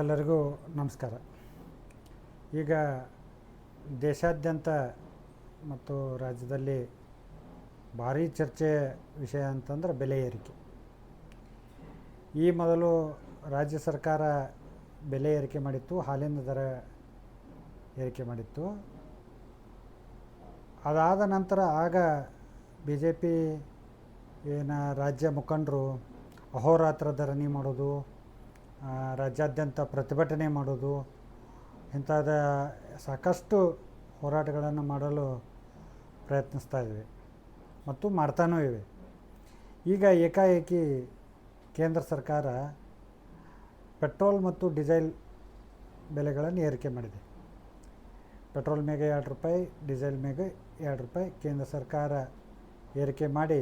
ಎಲ್ಲರಿಗೂ ನಮಸ್ಕಾರ. ಈಗ ದೇಶಾದ್ಯಂತ ಮತ್ತು ರಾಜ್ಯದಲ್ಲಿ ಭಾರೀ ಚರ್ಚೆ ವಿಷಯ ಅಂತಂದ್ರೆ ಬೆಲೆ ಏರಿಕೆ. ಈ ಮೊದಲು ರಾಜ್ಯ ಸರ್ಕಾರ ಬೆಲೆ ಏರಿಕೆ ಮಾಡಿತ್ತು, ಹಾಲಿನ ದರ ಏರಿಕೆ ಮಾಡಿತ್ತು. ಅದಾದ ನಂತರ ಆಗ ಬಿ ಜೆ ಪಿ ಏನ ರಾಜ್ಯ ಮುಖಂಡರು ಅಹೋರಾತ್ರ ಧರಣಿ ಮಾಡೋದು ರಾಜ್ಯಾದ್ಯಂತ ಪ್ರತಿಭಟನೆ ಮಾಡೋದು, ಇಂಥದ ಸಾಕಷ್ಟು ಹೋರಾಟಗಳನ್ನು ಮಾಡಲು ಪ್ರಯತ್ನಿಸ್ತಾ ಇದ್ದೀವಿ ಮತ್ತು ಮಾಡ್ತಾನೂ ಇವೆ. ಈಗ ಏಕಾಏಕಿ ಕೇಂದ್ರ ಸರ್ಕಾರ ಪೆಟ್ರೋಲ್ ಮತ್ತು ಡೀಸೆಲ್ ಬೆಲೆಗಳನ್ನು ಏರಿಕೆ ಮಾಡಿದೆ. ಪೆಟ್ರೋಲ್ ಮೇಲೆ ಎರಡು ರೂಪಾಯಿ, ಡೀಸೆಲ್ ಮೇಲೆ ಎರಡು ರೂಪಾಯಿ ಕೇಂದ್ರ ಸರ್ಕಾರ ಏರಿಕೆ ಮಾಡಿ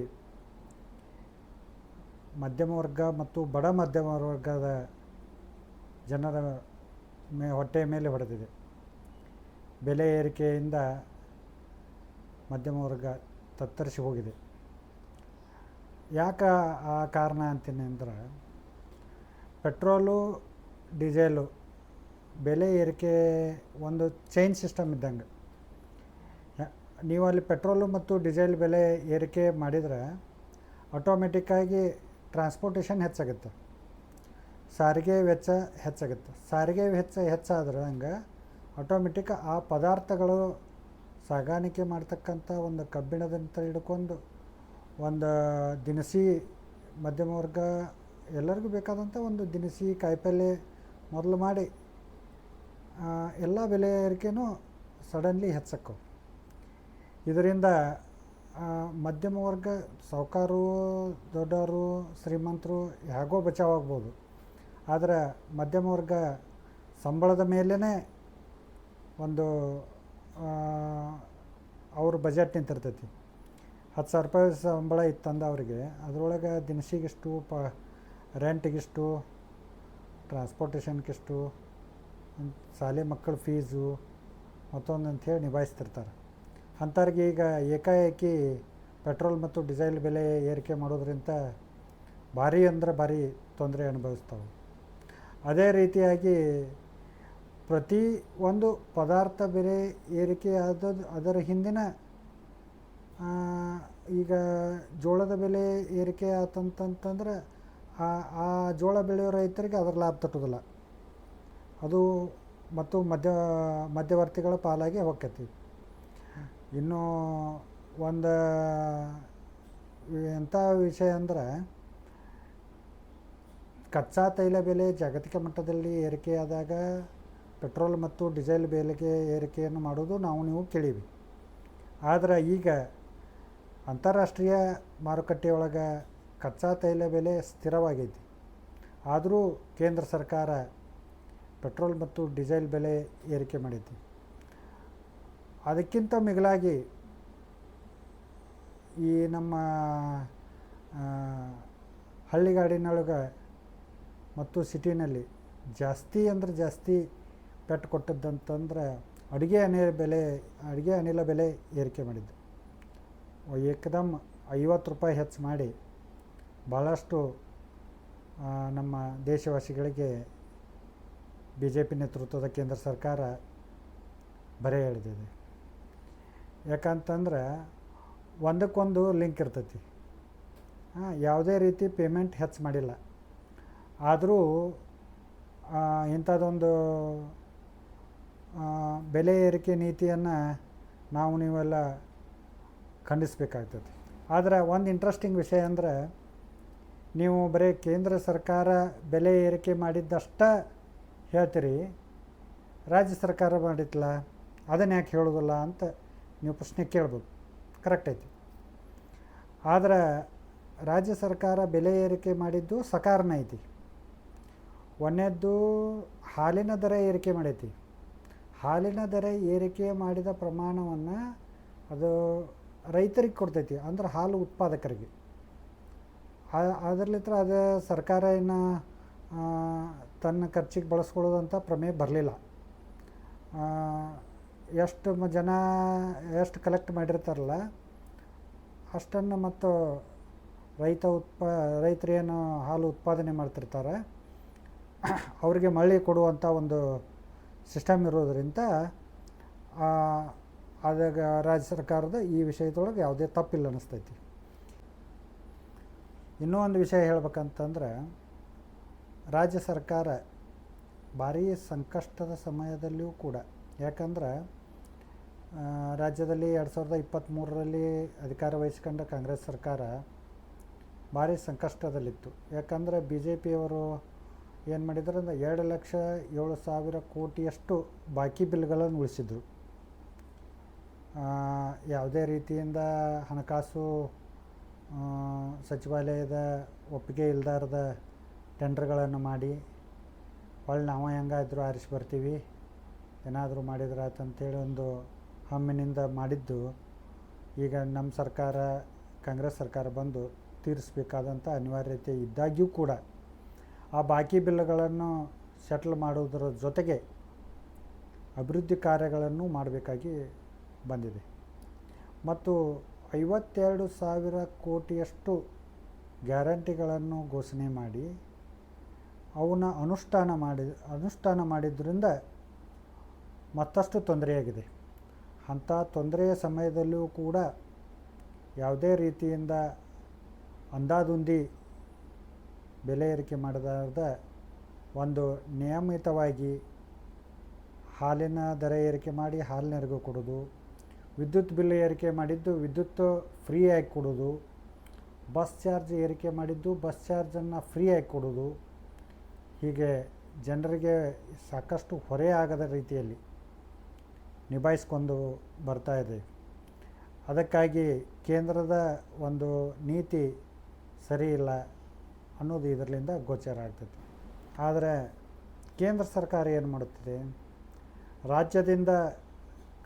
ಮಧ್ಯಮ ವರ್ಗ ಮತ್ತು ಬಡ ಮಧ್ಯಮ ವರ್ಗದ ಜನರ ಮೇ ಹೊಟ್ಟೆಯ ಮೇಲೆ ಹೊಡೆದಿದೆ. ಬೆಲೆ ಏರಿಕೆಯಿಂದ ಮಧ್ಯಮ ವರ್ಗ ತತ್ತರಿಸಿ ಹೋಗಿದೆ. ಯಾಕೆ ಆ ಕಾರಣ ಅಂತೀನಿ ಅಂದ್ರೆ, ಪೆಟ್ರೋಲು, ಡೀಸೆಲು ಬೆಲೆ ಏರಿಕೆ ಒಂದು ಚೈನ್ ಸಿಸ್ಟಮ್ ಇದ್ದಂಗೆ. ನೀವು ಅಲ್ಲಿ ಪೆಟ್ರೋಲು ಮತ್ತು ಡೀಸೆಲ್ ಬೆಲೆ ಏರಿಕೆ ಮಾಡಿದರೆ, ಆಟೋಮೆಟಿಕ್ಕಾಗಿ ಟ್ರಾನ್ಸ್ಪೋರ್ಟೇಷನ್ ಹೆಚ್ಚಾಗುತ್ತೆ. ಸಾರಿಗೆ ವೆಚ್ಚ ಹೆಚ್ಚಾಗುತ್ತೆ. ಸಾರಿಗೆ ವೆಚ್ಚ ಹೆಚ್ಚಾದ್ರಂಗೆ ಆಟೋಮೆಟಿಕ್ ಆ ಪದಾರ್ಥಗಳು ಸಾಗಾಣಿಕೆ ಮಾಡ್ತಕ್ಕಂಥ ಒಂದು ಕಬ್ಬಿಣದಂತ ಹಿಡ್ಕೊಂಡು ಒಂದು ದಿನಸಿ ಮಧ್ಯಮ ವರ್ಗ ಎಲ್ಲರಿಗೂ ಬೇಕಾದಂಥ ಒಂದು ದಿನಸಿ ಕಾಯಿಪಲ್ಲೆ ಮೊದಲು ಮಾಡಿ ಎಲ್ಲ ಬೆಲೆ ಏರಿಕೆನೂ ಸಡನ್ಲಿ ಹೆಚ್ಚಕ್ಕವು ಇದರಿಂದ ಮಧ್ಯಮ ವರ್ಗ ಸಾಹುಕಾರು ದೊಡ್ಡವರು ಶ್ರೀಮಂತರು ಹೇಗೋ ಬಚಾವಾಗ್ಬೋದು ಆದರೆ ಮಧ್ಯಮ ವರ್ಗ ಸಂಬಳದ ಮೇಲೇ ಒಂದು ಅವ್ರ ಬಜೆಟ್ ನಿಂತಿರ್ತೈತಿ. ಹತ್ತು ಸಾವಿರ ರೂಪಾಯಿ ಸಂಬಳ ಇತ್ತಂದ ಅವರಿಗೆ, ಅದರೊಳಗೆ ದಿನಸಿಗಿಷ್ಟು, ಪ, ರೆಂಟಿಗಿಷ್ಟು, ಟ್ರಾನ್ಸ್ಪೋರ್ಟೇಷನ್ಗಿಷ್ಟು, ಶಾಲೆ ಮಕ್ಕಳ ಫೀಸು, ಮತ್ತೊಂದು ಅಂಥೇಳಿ ನಿಭಾಯಿಸ್ತಿರ್ತಾರೆ. ಅಂಥವ್ರಿಗೆ ಈಗ ಏಕಾಏಕಿ ಪೆಟ್ರೋಲ್ ಮತ್ತು ಡೀಸೆಲ್ ಬೆಲೆ ಏರಿಕೆ ಮಾಡೋದ್ರಿಂದ ಭಾರಿ ಅಂದ್ರೆ ಭಾರಿ ತೊಂದರೆ ಅನುಭವಿಸ್ತಾವೆ. ಅದೇ ರೀತಿಯಾಗಿ ಪ್ರತಿ ಒಂದು ಪದಾರ್ಥ ಬೆಲೆ ಏರಿಕೆ ಆದದ್ದು ಅದರ ಹಿಂದಿನ ಈಗ ಜೋಳದ ಬೆಲೆ ಏರಿಕೆ ಆತಂತಂತಂದ್ರೆ ಆ ಆ ಜೋಳ ಬೆಳೆಯೋ ರೈತರಿಗೆ ಅದರ ಲಾಭ ತಟ್ಟೋದಿಲ್ಲ. ಅದು ಮತ್ತು ಮಧ್ಯ, ಮಧ್ಯವರ್ತಿಗಳ ಪಾಲಾಗಿ ಹೋಗ್ತೈತಿ ಇನ್ನು ಒಂದು ಎಂಥ ವಿಷಯ ಅಂದ್ರೆ ಕಚ್ಚಾ ತೈಲ ಬೆಲೆ ಜಾಗತಿಕ ಮಟ್ಟದಲ್ಲಿ ಏರಿಕೆಯಾದಾಗ ಪೆಟ್ರೋಲ್ ಮತ್ತು ಡೀಸೆಲ್ ಬೆಲೆಗೆ ಏರಿಕೆಯನ್ನು ಮಾಡೋದು ನಾವು ನೀವು ಕೇಳಿವಿ. ಆದರೆ ಈಗ ಅಂತಾರಾಷ್ಟ್ರೀಯ ಮಾರುಕಟ್ಟೆಯೊಳಗೆ ಕಚ್ಚಾ ತೈಲ ಬೆಲೆ ಸ್ಥಿರವಾಗೈತಿ. ಆದರೂ ಕೇಂದ್ರ ಸರ್ಕಾರ ಪೆಟ್ರೋಲ್ ಮತ್ತು ಡೀಸೆಲ್ ಬೆಲೆ ಏರಿಕೆ ಮಾಡೈತಿ. ಅದಕ್ಕಿಂತ ಮಿಗಿಲಾಗಿ ಈ ನಮ್ಮ ಹಳ್ಳಿಗಾಡಿನೊಳಗೆ ಮತ್ತು ಸಿಟಿನಲ್ಲಿ ಜಾಸ್ತಿ ಅಂದ್ರೆ ಜಾಸ್ತಿ ಪೆಟ್ಟು ಕೊಟ್ಟದ್ದಂತಂದ್ರೆ ಅಡುಗೆ ಅನಿಲ ಬೆಲೆ, ಅಡುಗೆ ಅನಿಲ ಬೆಲೆ ಏರಿಕೆ ಮಾಡಿದ್ದು. ಏಕದಮ್ ಐವತ್ತು ರೂಪಾಯಿ ಹೆಚ್ಚು ಮಾಡಿ ಭಾಳಷ್ಟು ನಮ್ಮ ದೇಶವಾಸಿಗಳಿಗೆ ಬಿ ಜೆ ಪಿ ನೇತೃತ್ವದ ಕೇಂದ್ರ ಸರ್ಕಾರ ಬರೆ ಹೇಳಿದೆ ಯಾಕಂತಂದ್ರೆ ಒಂದಕ್ಕೊಂದು ಲಿಂಕ್ ಇರ್ತೈತಿ. ಯಾವುದೇ ರೀತಿ ಪೇಮೆಂಟ್ ಹೆಚ್ಚು ಮಾಡಿಲ್ಲ. ಆದರೂ ಇಂಥದ್ದೊಂದು ಬೆಲೆ ಏರಿಕೆ ನೀತಿಯನ್ನು ನಾವು ನೀವೆಲ್ಲ ಖಂಡಿಸಬೇಕಾಗ್ತದೆ. ಆದರೆ ಒಂದು ಇಂಟ್ರೆಸ್ಟಿಂಗ್ ವಿಷಯ ಅಂದರೆ, ನೀವು ಬರೀ ಕೇಂದ್ರ ಸರ್ಕಾರ ಬೆಲೆ ಏರಿಕೆ ಮಾಡಿದ್ದಷ್ಟ ಹೇಳ್ತೀರಿ, ರಾಜ್ಯ ಸರ್ಕಾರ ಮಾಡಿತ್ತಲ್ಲ ಅದನ್ನು ಯಾಕೆ ಹೇಳೋದಿಲ್ಲ ಅಂತ ನೀವು ಪ್ರಶ್ನೆ ಕೇಳ್ಬೋದು. ಕರೆಕ್ಟ್ ಐತಿ. ಆದರೆ, ರಾಜ್ಯ ಸರ್ಕಾರ ಬೆಲೆ ಏರಿಕೆ ಮಾಡಿದ್ದು ಸಕಾರಣ ಐತಿ. ಒಂದನೇದ್ದು ಹಾಲಿನ ದರ ಏರಿಕೆ ಮಾಡೈತಿ. ಹಾಲಿನ ದರ ಏರಿಕೆ ಮಾಡಿದ ಪ್ರಮಾಣವನ್ನು ಅದು ರೈತರಿಗೆ ಕೊಡ್ತೈತಿ, ಅಂದ್ರೆ ಹಾಲು ಉತ್ಪಾದಕರಿಗೆ. ಅದರಲ್ಲಿತ್ರ ಅದು ಸರ್ಕಾರ ಏನು ತನ್ನ ಖರ್ಚಿಗೆ ಬಳಸ್ಕೊಳ್ಳೋದಂಥ ಪ್ರಮೇಯ ಬರಲಿಲ್ಲ. ಎಷ್ಟು ಜನ ಎಷ್ಟು ಕಲೆಕ್ಟ್ ಮಾಡಿರ್ತಾರಲ್ಲ, ಅಷ್ಟನ್ನು ಮತ್ತು ರೈತ ಉತ್ಪಾ, ರೈತರೇನು ಹಾಲು ಉತ್ಪಾದನೆ ಮಾಡ್ತಿರ್ತಾರೆ ಅವರಿಗೆ ಮರಳಿ ಕೊಡುವಂಥ ಒಂದು ಸಿಸ್ಟಮ್ ಇರೋದರಿಂದ ಆದಾಗ ರಾಜ್ಯ ಸರ್ಕಾರದ ಈ ವಿಷಯದೊಳಗೆ ಯಾವುದೇ ತಪ್ಪಿಲ್ಲ ಅನ್ನಿಸ್ತೈತಿ. ಇನ್ನೂ ಒಂದು ವಿಷಯ ಹೇಳ್ಬೇಕಂತಂದ್ರೆ, ರಾಜ್ಯ ಸರ್ಕಾರ ಭಾರೀ ಸಂಕಷ್ಟದ ಸಮಯದಲ್ಲಿಯೂ ಕೂಡ, ಯಾಕಂದ್ರೆ ರಾಜ್ಯದಲ್ಲಿ ಎರಡು ಸಾವಿರದ ಇಪ್ಪತ್ತ್ಮೂರರಲ್ಲಿ ಅಧಿಕಾರ ವಹಿಸ್ಕೊಂಡ ಕಾಂಗ್ರೆಸ್ ಸರ್ಕಾರ ಭಾರಿ ಸಂಕಷ್ಟದಲ್ಲಿತ್ತು. ಯಾಕಂದರೆ, ಬಿ ಜೆ ಪಿಯವರು ಏನು ಮಾಡಿದ್ರು ಅಂದ್ರೆ ಎರಡು ಲಕ್ಷ ಏಳು ಸಾವಿರ ಕೋಟಿಯಷ್ಟು ಬಾಕಿ ಬಿಲ್ಗಳನ್ನು ಉಳಿಸಿದ್ರು. ಯಾವುದೇ ರೀತಿಯಿಂದ ಹಣಕಾಸು ಸಚಿವಾಲಯದ ಒಪ್ಪಿಗೆ ಇಲ್ದಾರದ ಟೆಂಡರ್ಗಳನ್ನು ಮಾಡಿ ಹೊಳ್ಳಿ ನಾವು ಹೆಂಗಾದರೂ ಆರಿಸಿ ಬರ್ತೀವಿ, ಏನಾದರೂ ಮಾಡಿದ್ರೆ ಅಂತೇಳಿ ಒಂದು ಹಮ್ಮಿನಿಂದ ಮಾಡಿದ್ದು, ಈಗ ನಮ್ಮ ಸರ್ಕಾರ, ಕಾಂಗ್ರೆಸ್ ಸರ್ಕಾರ ಬಂದು ತೀರಿಸಬೇಕಾದಂಥ ಅನಿವಾರ್ಯತೆ ಇದ್ದಾಗ್ಯೂ ಕೂಡ. ಆ ಬಾಕಿ ಬಿಲ್ಗಳನ್ನು ಸೆಟ್ಲ್ ಮಾಡುವುದರ ಜೊತೆಗೆ ಅಭಿವೃದ್ಧಿ ಕಾರ್ಯಗಳನ್ನು ಮಾಡಬೇಕಾಗಿ ಬಂದಿದೆ. ಮತ್ತು ಐವತ್ತೆರಡು ಸಾವಿರ ಕೋಟಿಯಷ್ಟು ಗ್ಯಾರಂಟಿಗಳನ್ನು ಘೋಷಣೆ ಮಾಡಿ, ಅವನ್ನ ಅನುಷ್ಠಾನ ಮಾಡಿ, ಅನುಷ್ಠಾನ ಮಾಡಿದ್ದರಿಂದ ಮತ್ತಷ್ಟು ತೊಂದರೆಯಾಗಿದೆ. ಅಂಥ ತೊಂದರೆಯ ಸಮಯದಲ್ಲೂ ಕೂಡ ಯಾವುದೇ ರೀತಿಯಿಂದ ಅಂದಾದುಂದಿ ಬೆಲೆ ಏರಿಕೆ ಮಾಡಿದಾಗ ಒಂದು ನಿಯಮಿತವಾಗಿ ಹಾಲಿನ ದರ ಏರಿಕೆ ಮಾಡಿ ಹಾಲಿನರಿಗೂ ಕೊಡೋದು, ವಿದ್ಯುತ್ ಬಿಲ್ ಏರಿಕೆ ಮಾಡಿದ್ದು ವಿದ್ಯುತ್ ಫ್ರೀಯಾಗಿ ಕೊಡೋದು, ಬಸ್ ಚಾರ್ಜ್ ಏರಿಕೆ ಮಾಡಿದ್ದು ಬಸ್ ಚಾರ್ಜನ್ನು ಫ್ರೀಯಾಗಿ ಕೊಡೋದು. ಹೀಗೆ ಜನರಿಗೆ ಸಾಕಷ್ಟು ಹೊರೆ ಆಗದ ರೀತಿಯಲ್ಲಿ ನಿಭಾಯಿಸ್ಕೊಂಡು ಬರ್ತಾ ಇದೆ. ಅದಕ್ಕಾಗಿ ಕೇಂದ್ರದ ಒಂದು ನೀತಿ ಸರಿ ಇಲ್ಲ. ಅನ್ನೋದು ಇದರಿಂದ ಗೋಚರ ಆಗ್ತದೆ ಆದರೆ ಕೇಂದ್ರ ಸರ್ಕಾರ ಏನು ಮಾಡುತ್ತದೆ? ರಾಜ್ಯದಿಂದ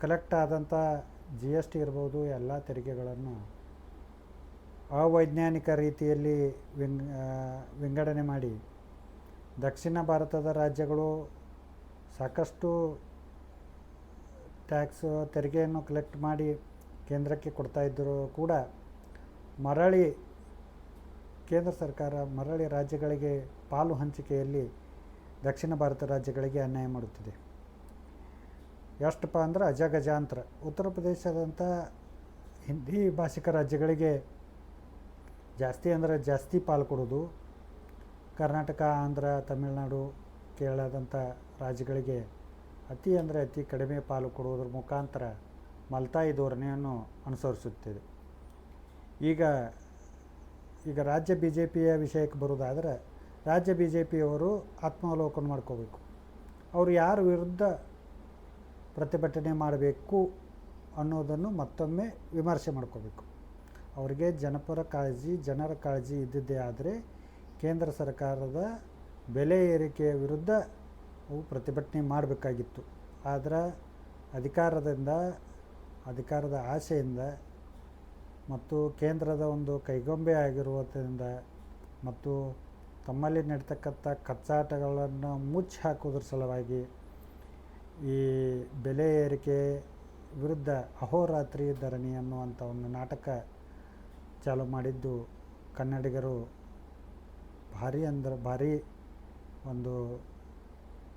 ಕಲೆಕ್ಟ್ ಆದಂಥ ಜಿ ಎಸ್ ಟಿ ಇರ್ಬೋದು, ಎಲ್ಲ ತೆರಿಗೆಗಳನ್ನು ಅವೈಜ್ಞಾನಿಕ ರೀತಿಯಲ್ಲಿ ವಿಂಗ್ ವಿಂಗಡಣೆ ಮಾಡಿ ದಕ್ಷಿಣ ಭಾರತದ ರಾಜ್ಯಗಳು ಸಾಕಷ್ಟು ಟ್ಯಾಕ್ಸ್ ತೆರಿಗೆಯನ್ನು ಕಲೆಕ್ಟ್ ಮಾಡಿ ಕೇಂದ್ರಕ್ಕೆ ಕೊಡ್ತಾ ಇದ್ದರೂ ಕೂಡ ಮರಳಿ ಕೇಂದ್ರ ಸರ್ಕಾರ ಮರಳಿ ರಾಜ್ಯಗಳಿಗೆ ಪಾಲು ಹಂಚಿಕೆಯಲ್ಲಿ ದಕ್ಷಿಣ ಭಾರತ ರಾಜ್ಯಗಳಿಗೆ ಅನ್ಯಾಯ ಮಾಡುತ್ತಿದೆ. ಎಷ್ಟಪ್ಪ ಅಂದ್ರೆ ಅಜಗಜಾಂತರ. ಉತ್ತರ ಪ್ರದೇಶದಂಥ ಹಿಂದಿ ಭಾಷಿಕ ರಾಜ್ಯಗಳಿಗೆ ಜಾಸ್ತಿ ಅಂದರೆ ಜಾಸ್ತಿ ಪಾಲು ಕೊಡೋದು ಕರ್ನಾಟಕ, ಆಂಧ್ರ, ತಮಿಳುನಾಡು, ಕೇರಳದಂಥ ರಾಜ್ಯಗಳಿಗೆ ಅತಿ ಅಂದರೆ ಅತಿ ಕಡಿಮೆ ಪಾಲು ಕೊಡುವುದರ ಮುಖಾಂತರ ಮಲ್ತಾಯಿ ಧೋರಣೆಯನ್ನು ಅನುಸರಿಸುತ್ತಿದೆ. ಈಗ ಈಗ ರಾಜ್ಯ ಬಿ ಜೆ ಪಿಯ ವಿಷಯಕ್ಕೆ ಬರೋದಾದರೆ ರಾಜ್ಯ ಬಿ ಜೆ ಪಿಯವರು ಆತ್ಮಾವಲೋಕನ ಮಾಡ್ಕೋಬೇಕು. ಅವರು ಯಾರ ವಿರುದ್ಧ ಪ್ರತಿಭಟನೆ ಮಾಡಬೇಕು ಅನ್ನೋದನ್ನು ಮತ್ತೊಮ್ಮೆ ವಿಮರ್ಶೆ ಮಾಡ್ಕೋಬೇಕು. ಅವರಿಗೆ ಜನಪರ ಕಾಳಜಿ, ಜನರ ಕಾಳಜಿ ಇದ್ದಿದ್ದೇ ಆದರೆ, ಕೇಂದ್ರ ಸರ್ಕಾರದ ಬೆಲೆ ಏರಿಕೆಯ ವಿರುದ್ಧ ಅವು ಪ್ರತಿಭಟನೆ ಮಾಡಬೇಕಾಗಿತ್ತು. ಆದರೆ ಅಧಿಕಾರದಿಂದ, ಅಧಿಕಾರದ ಆಸೆಯಿಂದ ಮತ್ತು ಕೇಂದ್ರದ ಒಂದು ಕೈಗೊಂಬೆ ಆಗಿರುವುದರಿಂದ ಮತ್ತು ತಮ್ಮಲ್ಲಿ ನಡೀತಕ್ಕಂಥ ಕಚ್ಚಾಟಗಳನ್ನು ಮುಚ್ಚಿ ಹಾಕೋದ್ರ ಸಲುವಾಗಿ ಈ ಬೆಲೆ ಏರಿಕೆ ವಿರುದ್ಧ ಅಹೋರಾತ್ರಿ ಧರಣಿ ಅನ್ನುವಂಥ ಒಂದು ನಾಟಕ ಚಾಲು ಮಾಡಿದ್ದು ಕನ್ನಡಿಗರು ಭಾರಿ ಅಂದ್ರೆ ಭಾರಿ ಒಂದು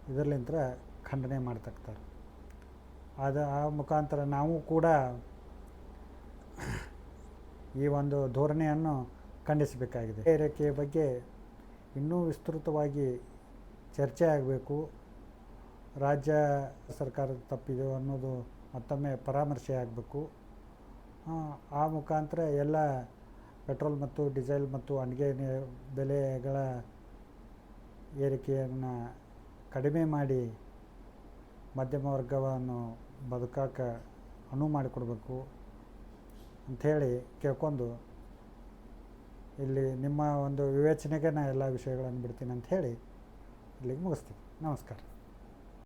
ಇದರ್ಲಿಂತ್ರ ಖಂಡನೆ ಮಾಡ್ತಕ್ತಾರೆ ಅದು ಆ ಮುಖಾಂತರ ನಾವು ಕೂಡ ಈ ಒಂದು ಧೋರಣೆಯನ್ನು ಖಂಡಿಸಬೇಕಾಗಿದೆ. ಏರಿಕೆಯ ಬಗ್ಗೆ ಇನ್ನೂ ವಿಸ್ತೃತವಾಗಿ ಚರ್ಚೆ ಆಗಬೇಕು. ರಾಜ್ಯ ಸರ್ಕಾರದ ತಪ್ಪಿದೆ ಅನ್ನೋದು ಮತ್ತೊಮ್ಮೆ ಪರಾಮರ್ಶೆ ಆಗಬೇಕು. ಆ ಮುಖಾಂತರ ಎಲ್ಲ ಪೆಟ್ರೋಲ್ ಮತ್ತು ಡೀಸೆಲ್ ಮತ್ತು ಅಡುಗೆ ಬೆಲೆಗಳ ಏರಿಕೆಯನ್ನು ಕಡಿಮೆ ಮಾಡಿ ಮಧ್ಯಮ ವರ್ಗವನ್ನು ಬದುಕಕ್ಕೆ ಅನುವು ಮಾಡಿಕೊಡ್ಬೇಕು. ಅಂಥೇಳಿ ಕೇಳ್ಕೊಂಡು ಇಲ್ಲಿ ನಿಮ್ಮ ಒಂದು ವಿವೇಚನೆಗೆ ನಾನು ಎಲ್ಲ ವಿಷಯಗಳನ್ನು ಬಿಡ್ತೀನಿ ಅಂತ ಹೇಳಿ ಇಲ್ಲಿಗೆ ಮುಗಿಸ್ತೀನಿ. ನಮಸ್ಕಾರ.